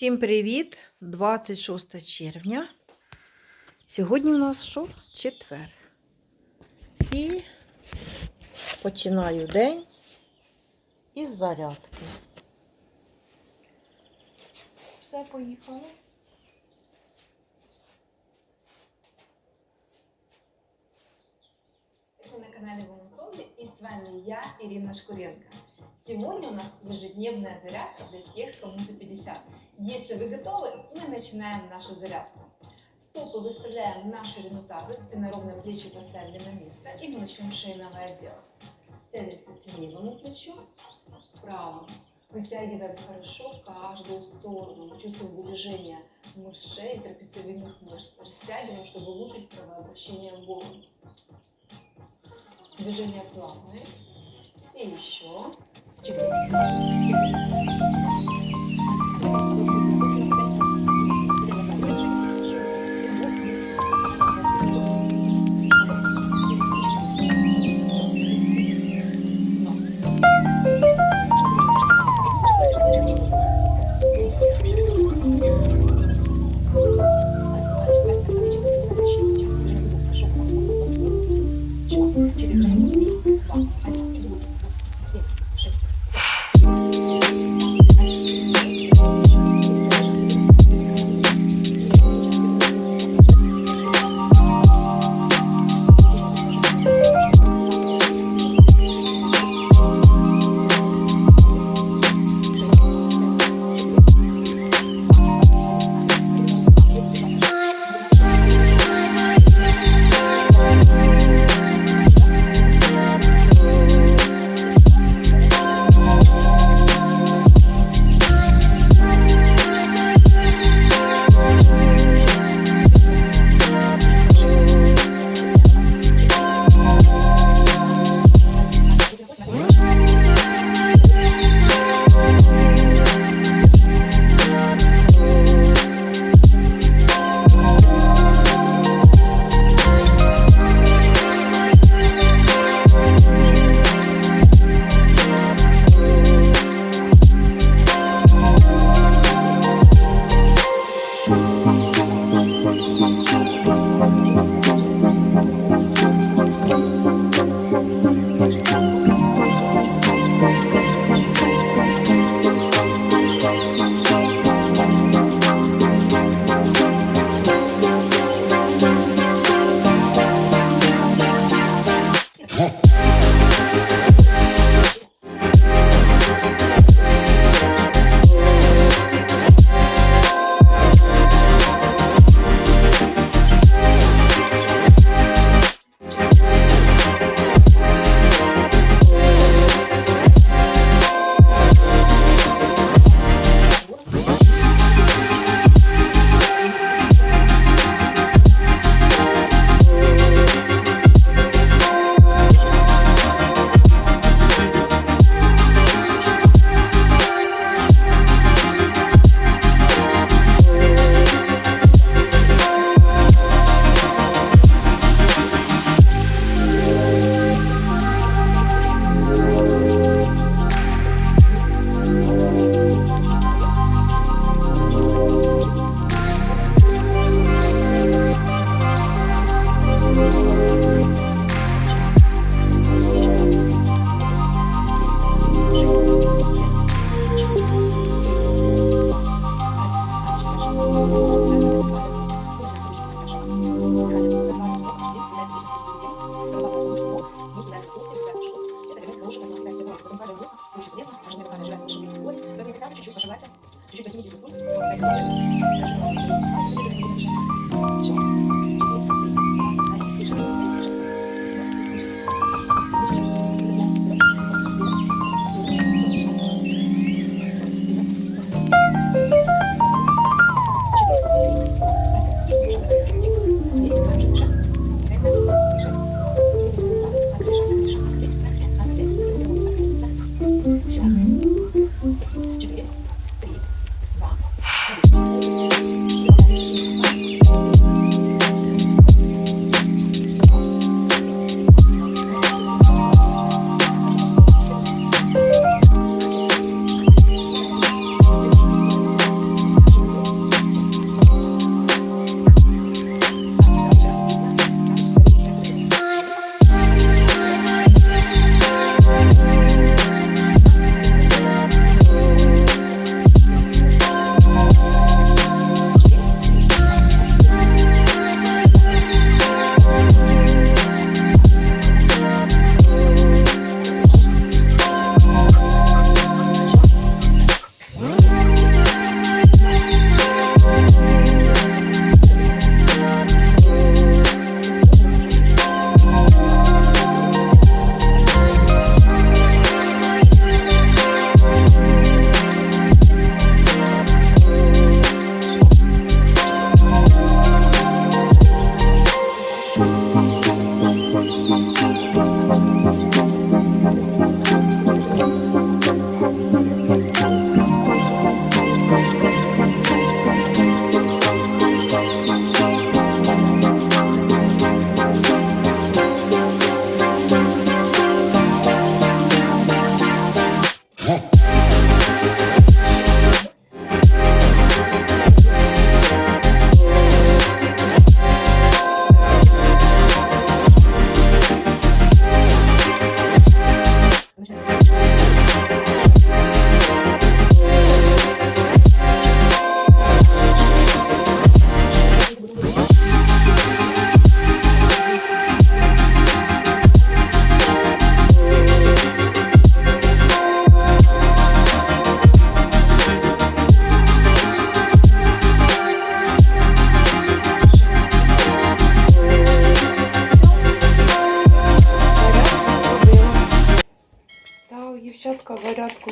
Всім привіт! 26 червня. Сьогодні у нас що? Четвер. І починаю день із зарядки. Все, поїхали. Вы на канале Вунфолды и с вами я, Ирина Шкуренко. Сегодня у нас ежедневная зарядка для тех, кому за 50. Если вы готовы, мы начинаем нашу зарядку. Стопы выставляем на ширину таза, спина ровно плечи поставили на место, и мы начнем шейного отдела. Целится к левому плечу, правому. Вытягиваем хорошо каждую сторону. Чувствуем движение мышц шеи, трапециевидных мышц. Растягиваем, чтобы улучшить кровообращение в голову. Движения плавные. И еще. Thank you.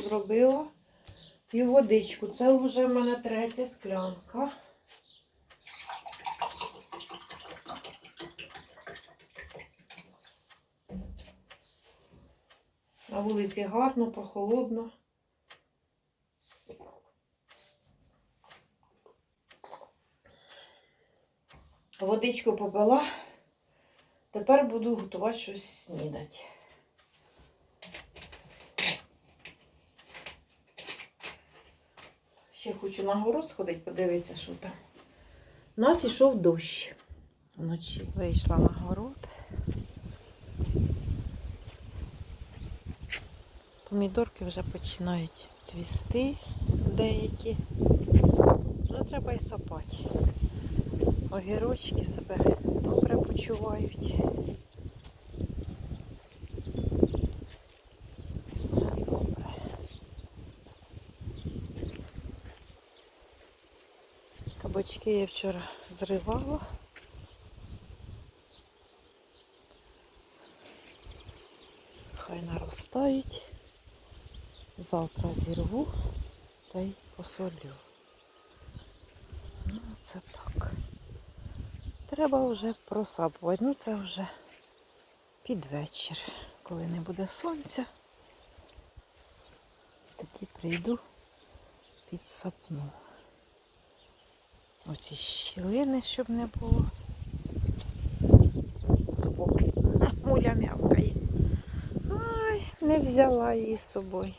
Зробила. І водичку. Це вже в мене третя склянка. На вулиці гарно, прохолодно. Водичку попила. Тепер буду готувати щось снідати. Ще хочу на город сходити, подивитися, що там. У нас ішов дощ вночі. Вийшла на город. Помідорки вже починають цвісти деякі. Вже треба й сапати. Огірочки себе добре почувають. Все добре. Кабачки я вчора зривала. Хай наростають. Завтра зірву та й посолю. Ну, це так. Треба вже просапувати. Ну це вже під вечір, коли не буде сонця. Тоді прийду підсапну. Оці щілини, щоб не було. О, муля мявкає. Ай, не взяла її з собою.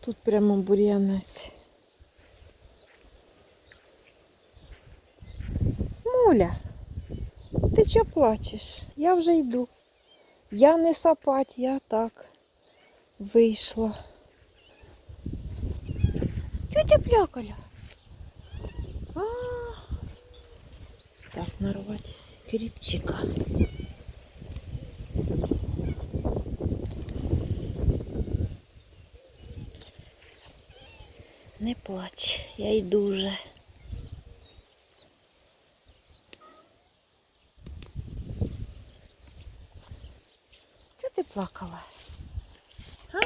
Тут прямо бур'янець. Муля, ти чого плачеш? Я вже йду. Я не сапать, я так вийшла. Чого ти плякала? А, так, нарвати кріпчика. Не плач, я йду вже. Чого ти плакала? А?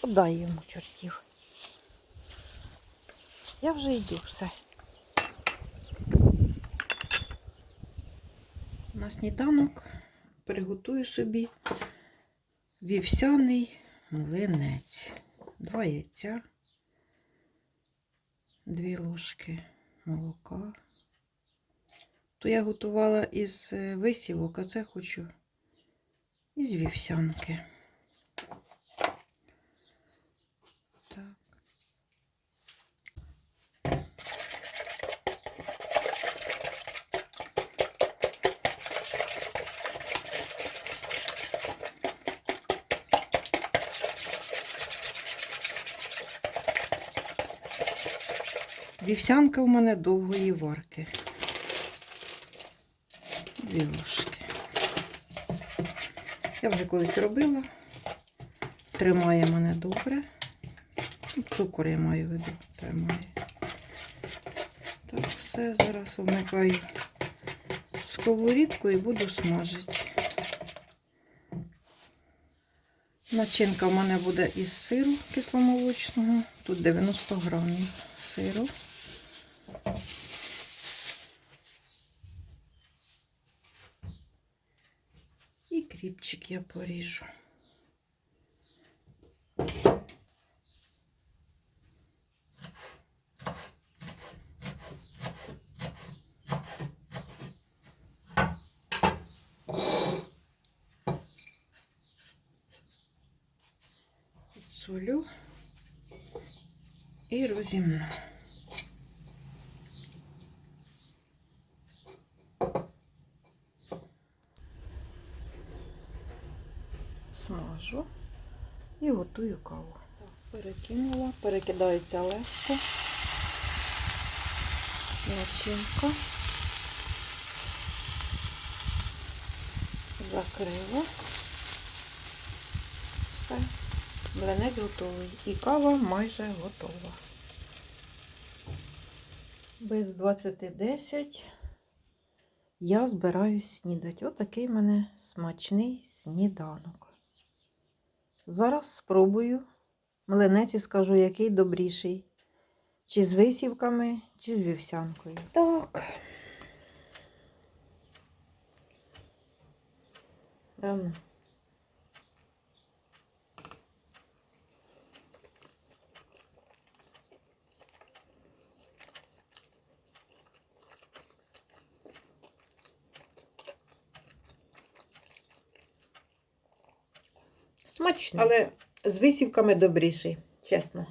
Подай йому чортів. Я вже йду все. На сніданок приготую собі вівсяний млинець. Два яйця, дві ложки молока. То я готувала із е, висівок, а це хочу із вівсянки. Так. Вівсянка у мене довгої варки. Дві ложки. Я вже колись робила. Тримає мене добре. Ну, Цукор я маю в виду, тримає. Так, все, зараз вмикаю сковорідку і буду смажити. Начинка в мене буде із сиру кисломолочного. Тут 90 грамів сиру. І кріпчик я поріжу. Підсолю і розімну. Смажу і готую каву. Так, перекинула, перекидається легко. Начинка. Закрила. Все. Млинець готовий. І кава майже готова. Без 20.10 я збираюсь снідати. Отакий в мене смачний сніданок. Зараз спробую млинець і скажу, який добріший. Чи з висівками, чи з вівсянкою. Так. Давно. Смачно. Але з висівками добріший, чесно.